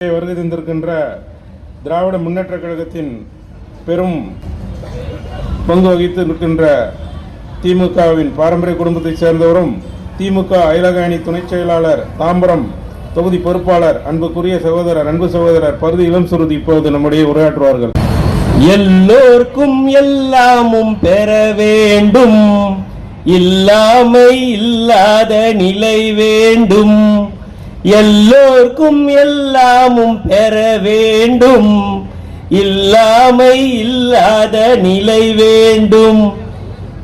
வருகை தந்திருக்கின்ற திராவிட முன்னேற்ற கழகத்தின் பெரும் பங்கு வகித்து இருக்கின்ற திமுகவின் பாரம்பரிய குடும்பத்தைச் சேர்ந்தவரும் திமுக அயலக அணி துணைச் செயலாளர் தாம்பரம் தொகுதி பொறுப்பாளர் அன்புக்குரிய சகோதரர் அன்பு சகோதரர் பருதி இளம் சுருதி இப்போது நம்முடைய உரையாற்றுவார்கள். எல்லோர்க்கும் எல்லாமும் பெற வேண்டும். இல்லாமை இல்லாத நிலை வேண்டும். எல்லோர்க்கும் எல்லாமும் பெற வேண்டும். இல்லாமை இல்லாத நிலை வேண்டும்.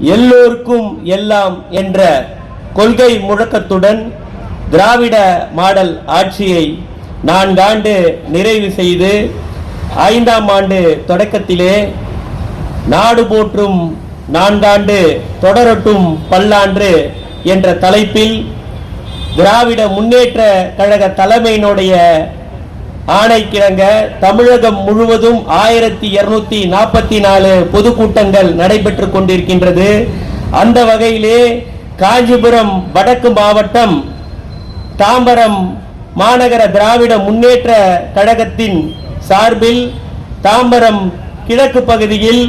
எல்லோருக்கும் எல்லாம் என்ற கொள்கை முழக்கத்துடன் திராவிட மாடல் ஆட்சியை நான்காண்டு நிறைவு செய்து ஐந்தாம் ஆண்டு தொடக்கத்திலே நாடு போற்றும் நான்காண்டு தொடரட்டும் பல்லாண்டு என்ற தலைப்பில் திராவிட முன்னேற்ற கழக தலைமையினுடைய ஆணைக்கிழங்க தமிழகம் முழுவதும் ஆயிரத்தி இருநூத்தி நாற்பத்தி நாலு பொதுக்கூட்டங்கள் நடைபெற்று கொண்டிருக்கின்றது. அந்த வகையிலே காஞ்சிபுரம் வடக்கு மாவட்டம் தாம்பரம் மாநகர திராவிட முன்னேற்ற கழகத்தின் சார்பில் தாம்பரம் கிழக்கு பகுதியில்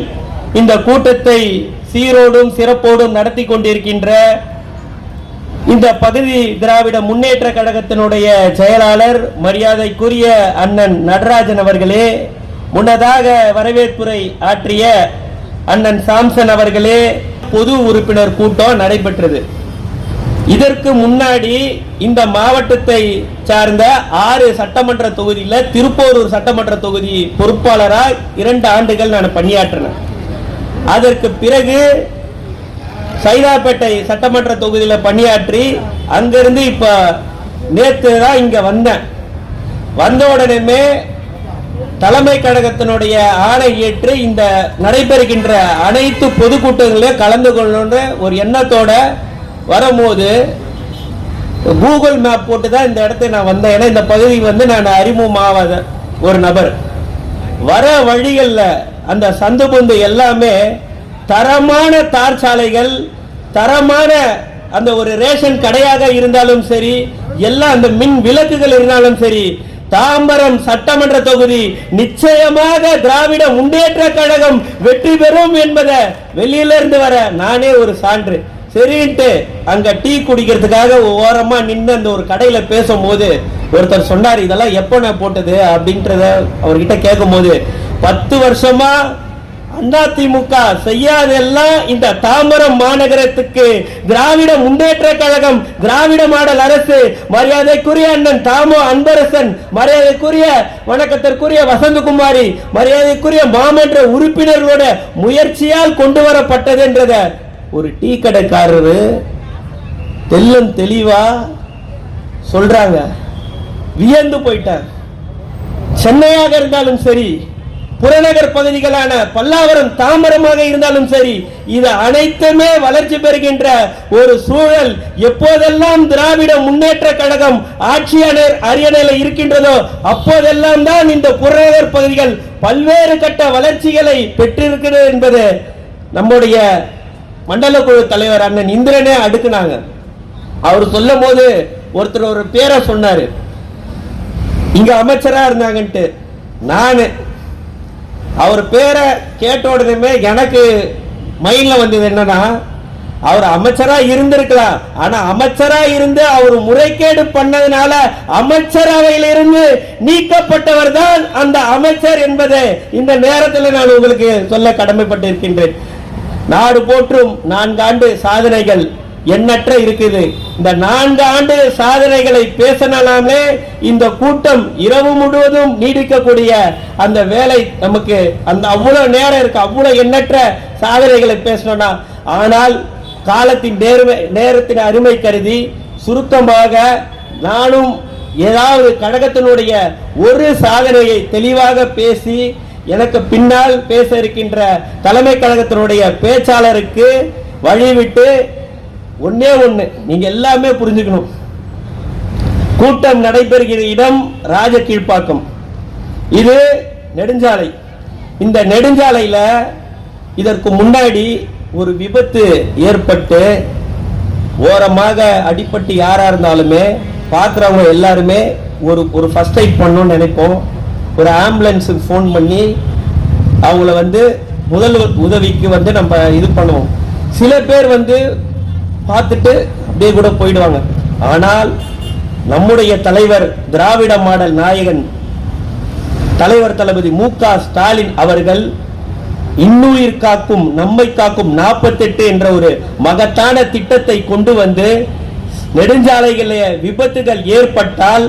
இந்த கூட்டத்தை சீரோடும் சிறப்போடும் நடத்தி கொண்டிருக்கின்ற இந்த பகுதி திராவிட முன்னேற்ற கழகத்தினுடைய செயலாளர் மரியாதைக்குரிய அண்ணன் நடராஜன் அவர்களே முன்னதாக வரவேற்புரை ஆற்றிய அண்ணன் சாம்சன் அவர்களே பொது உறுப்பினர் கூட்டம் நடைபெற்றது. இதற்கு முன்னாடி இந்த மாவட்டத்தை சார்ந்த ஆறு சட்டமன்ற தொகுதியில் திருப்போரூர் சட்டமன்ற தொகுதி பொறுப்பாளராக இரண்டு ஆண்டுகள் நான் பணியாற்றினேன். அதற்கு பிறகு சைதாப்பேட்டை சட்டமன்ற தொகுதியில் பணியாற்றி அங்கிருந்து இப்போ நேற்று தான் இங்கே வந்தேன். வந்த உடனே தலைமை கழகத்தினுடைய ஆணை ஏற்று இந்த நடைபெறுகின்ற அனைத்து பொதுக்கூட்டங்களிலும் கலந்து கொள்ளணுன்ற ஒரு எண்ணத்தோட வரும்போது கூகுள் மேப் போட்டு தான் இந்த இடத்தை நான் வந்தேன். ஏன்னா இந்த பகுதி வந்து நான் அறிமுகமாவாத ஒரு நபர். வர வழிகளில் அந்த சந்து பொந்து எல்லாமே தரமான தார் சாலைகள் தரமான அந்த ஒரு ரேஷன் கடையாக இருந்தாலும் சரி எல்லாம் அந்த மின் விளக்குகள் இருந்தாலும் சரி தாம்பரம் சட்டமன்ற தொகுதி நிச்சயமாக திராவிட முன்னேற்ற கழகம் வெற்றி பெறும் என்பதை வெளியில இருந்து வர நானே ஒரு சான்று. சரின்ட்டு அங்க டீ குடிக்கிறதுக்காக ஓரமா நின்று அந்த ஒரு கடையில பேசும்போது ஒருத்தர் சொன்னார் இதெல்லாம் எப்போ நான் போட்டது? அப்படின்றத அவர்கிட்ட கேட்கும்போது பத்து வருஷமா அதிமுக செய்யாதெல்லாம் இந்த தாம்பரம் மாநகரத்துக்கு திராவிட முன்னேற்ற கழகம் திராவிட மாடல் அரசு மரியாதைக்குரிய அண்ணன் தாமோ அன்பரசன் மரியாதைக்குரிய வணக்கத்திற்குரிய வசந்தகுமாரி மரியாதைக்குரிய மாமன்ற உறுப்பினர்களோட முயற்சியால் கொண்டு வரப்பட்டது என்றத ஒரு டீ கடைக்காரரு தெல்லும் தெளிவா சொல்றாங்க. வியந்து போயிட்டார். சென்னையாக இருந்தாலும் சரி புறநகர் பகுதிகளான பல்லாவரம் தாமரமாக இருந்தாலும் சரி இது அனைத்துமே வளர்ச்சி பெறுகின்ற ஒரு சூழல். எப்போதெல்லாம் திராவிட முன்னேற்ற கழகம் ஆட்சியாளர் அரியணையில் இருக்கின்றதோ அப்போதெல்லாம் தான் இந்த புறநகர் பகுதிகள் பல்வேறு கட்ட வளர்ச்சிகளை பெற்றிருக்கிறது என்பது நம்முடைய மண்டல குழு தலைவர் அண்ணன் இந்திரனே அடுக்குனாங்க. அவர் சொல்லும் போது ஒருத்தர் ஒரு பேரை சொன்னாரு. இங்க அமைச்சரா இருந்தாங்கன்ட்டு. நானு அவர் பேரை கேட்ட உடனே எனக்கு மைண்டில் வந்தது என்னன்னா அவர் அமைச்சராக இருந்திருக்கலாம். ஆனால் அமைச்சராக இருந்து அவர் முறைகேடு பண்ணதுனால அமைச்சரவையில் இருந்து நீக்கப்பட்டவர் தான் அந்த அமைச்சர் என்பதை இந்த நேரத்தில் நான் உங்களுக்கு சொல்ல கடமைப்பட்டிருக்கின்றேன். நாடு போற்றும் நான்காண்டு சாதனைகள் எண்ணற்ற இருக்குது. இந்த நான்கு ஆண்டு சாதனைகளை பேசினாலே இந்த கூட்டம் இரவு முழுவதும் நீடிக்கக்கூடிய அந்த வேலை நமக்கு அந்த அவ்வளவு நேரம் இருக்கு அவ்வளவு எண்ணற்ற சாதனைகளை பேசணும்னா ஆனால் காலத்தின் நேர்மை நேரத்தின் அருமை கருதி சுருக்கமாக நானும் ஏதாவது கழகத்தினுடைய ஒரு சாதனையை தெளிவாக பேசி எனக்கு பின்னால் பேச இருக்கின்ற தலைமை கழகத்தினுடைய பேச்சாளருக்கு வழிவிட்டு ஒன்னே ஒண்ணு. நீங்க எல்லாமே புரிஞ்சுக்கணும். கூட்டம் நடைபெறுகிற இடம் ராஜ கீழ்ப்பாக்கம். இது நெடுஞ்சாலை. இந்த நெடுஞ்சாலையில இதற்கு முன்னாடி ஒரு விபத்து ஏற்பட்டு ஓரமாக அடிப்பட்டு யாரா இருந்தாலுமே பார்க்குறவங்க எல்லாருமே ஒரு ஒரு ஃபர்ஸ்ட் எய்ட் பண்ணணும்னு நினைப்போம். ஒரு ஆம்புலன்ஸுக்கு ஃபோன் பண்ணி அவங்கள வந்து முதல் உதவிக்கு வந்து நம்ம இது பண்ணுவோம். சில பேர் வந்து பார்த்துட்டு அப்படியே கூட போயிடுவாங்க. ஆனால் நம்முடைய தலைவர் திராவிட மாடல் நாயகன் தலைவர் தளபதி மு க ஸ்டாலின் அவர்கள் இன்னுயிர் காக்கும் நம்மை காக்கும் 48 என்ற ஒரு மகத்தான திட்டத்தை கொண்டு வந்து நெடுஞ்சாலைகளில் விபத்துகள் ஏற்பட்டால்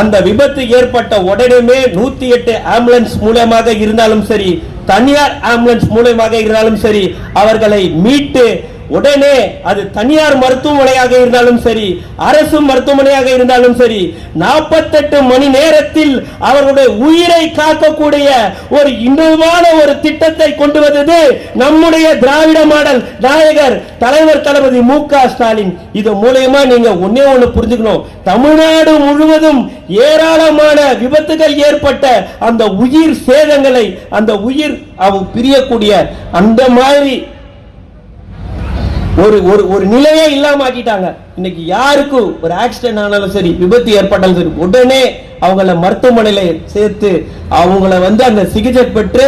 அந்த விபத்து ஏற்பட்ட உடனே நூத்தி எட்டு ஆம்புலன்ஸ் மூலமாக இருந்தாலும் சரி தனியார் ஆம்புலன்ஸ் மூலமாக இருந்தாலும் சரி அவர்களை மீட்டு உடனே அது தனியார் மருத்துவமனையாக இருந்தாலும் சரி அரசு மருத்துவமனையாக இருந்தாலும் சரி நாற்பத்தெட்டு மணி நேரத்தில் அவர்களுடைய உயிரை காக்கக்கூடிய ஒரு இன்னுமான ஒரு திட்டத்தை கொண்டு வந்தது நம்முடைய திராவிட மாடல் நாயகர் தலைவர் தளபதி மு க ஸ்டாலின். இது மூலயமா நீங்க ஒன்னே ஒண்ணு புரிஞ்சுக்கணும். தமிழ்நாடு முழுவதும் ஏராளமான விபத்துகள் ஏற்பட்ட அந்த உயிர் சேதங்களை அந்த உயிர் அவ பிரியக்கூடிய அந்த மாதிரி ஒரு ஒரு ஒரு நிலையே இல்லாம ஆக்கிட்டாங்க. இன்னைக்கு யாருக்கும் ஒரு ஆக்சிடென்ட் ஆனாலும் சரி விபத்து ஏற்பட்டாலும் சரி உடனே அவங்கள மருத்துவமனையில சேர்த்து அவங்கள வந்து அந்த சிகிச்சை பெற்று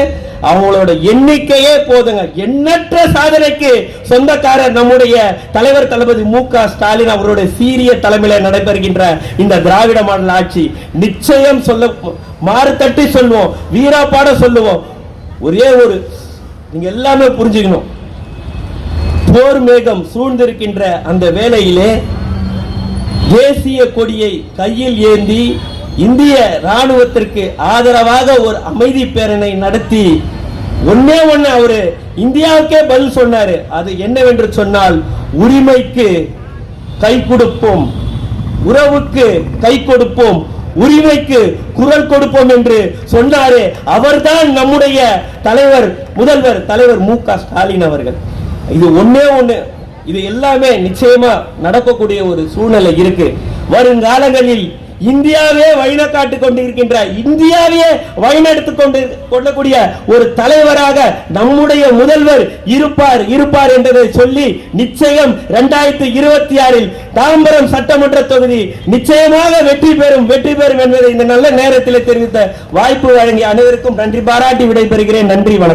அவங்களோட எண்ணிக்கையே போதுங்க. எண்ணற்ற சாதனைக்கு சொந்தக்காரர் நம்முடைய தலைவர் தளபதி மு க ஸ்டாலின் அவருடைய சீரிய தலைமையில நடைபெறுகின்ற இந்த திராவிட மாடல் ஆட்சி. நிச்சயம் சொல்ல மாறுதட்டி சொல்லுவோம் வீராப்பாட சொல்லுவோம். ஒரே ஒரு நீங்க எல்லாமே புரிஞ்சுக்கணும். போர் மேகம் சூழ்ந்திருக்கின்ற அந்த வேளையிலே தேசிய கொடியை கையில் ஏந்தி இந்திய ராணுவத்திற்கு ஆதரவாக ஒரு அமைதி பேரணை நடத்தி ஒன்னே ஒன்னு அவரு இந்தியாவுக்கே பதில் சொன்னாரு. அது என்னவென்று சொன்னால் உரிமைக்கு கை கொடுப்போம். உறவுக்கு கை கொடுப்போம். உரிமைக்கு குரல் கொடுப்போம் என்று சொன்னாரே. அவர்தான் நம்முடைய தலைவர் முதல்வர் தலைவர் மு க ஸ்டாலின் அவர்கள். இது ஒன்னே ஒண்ணு. இது எல்லாமே நிச்சயமா நடக்கக்கூடிய ஒரு சூழ்நிலை இருக்கு. வருங்காலங்களில் இந்தியாவே வழிநக்காட்டு கொண்டு இருக்கின்ற இந்தியாவையே வழிநடத்து கொண்டு கொள்ளக்கூடிய ஒரு தலைவராக நம்முடைய முதல்வர் இருப்பார் இருப்பார் என்பதை சொல்லி நிச்சயம் இரண்டாயிரத்தி இருபத்தி ஆறில் தாம்பரம் சட்டமன்ற தொகுதி நிச்சயமாக வெற்றி பெறும் வெற்றி பெறும் என்பதை இந்த நல்ல நேரத்தில் தெரிவித்த வாய்ப்பு வழங்கிய அனைவருக்கும் நன்றி. பாராட்டி விடைபெறுகிறேன். நன்றி வணக்கம்.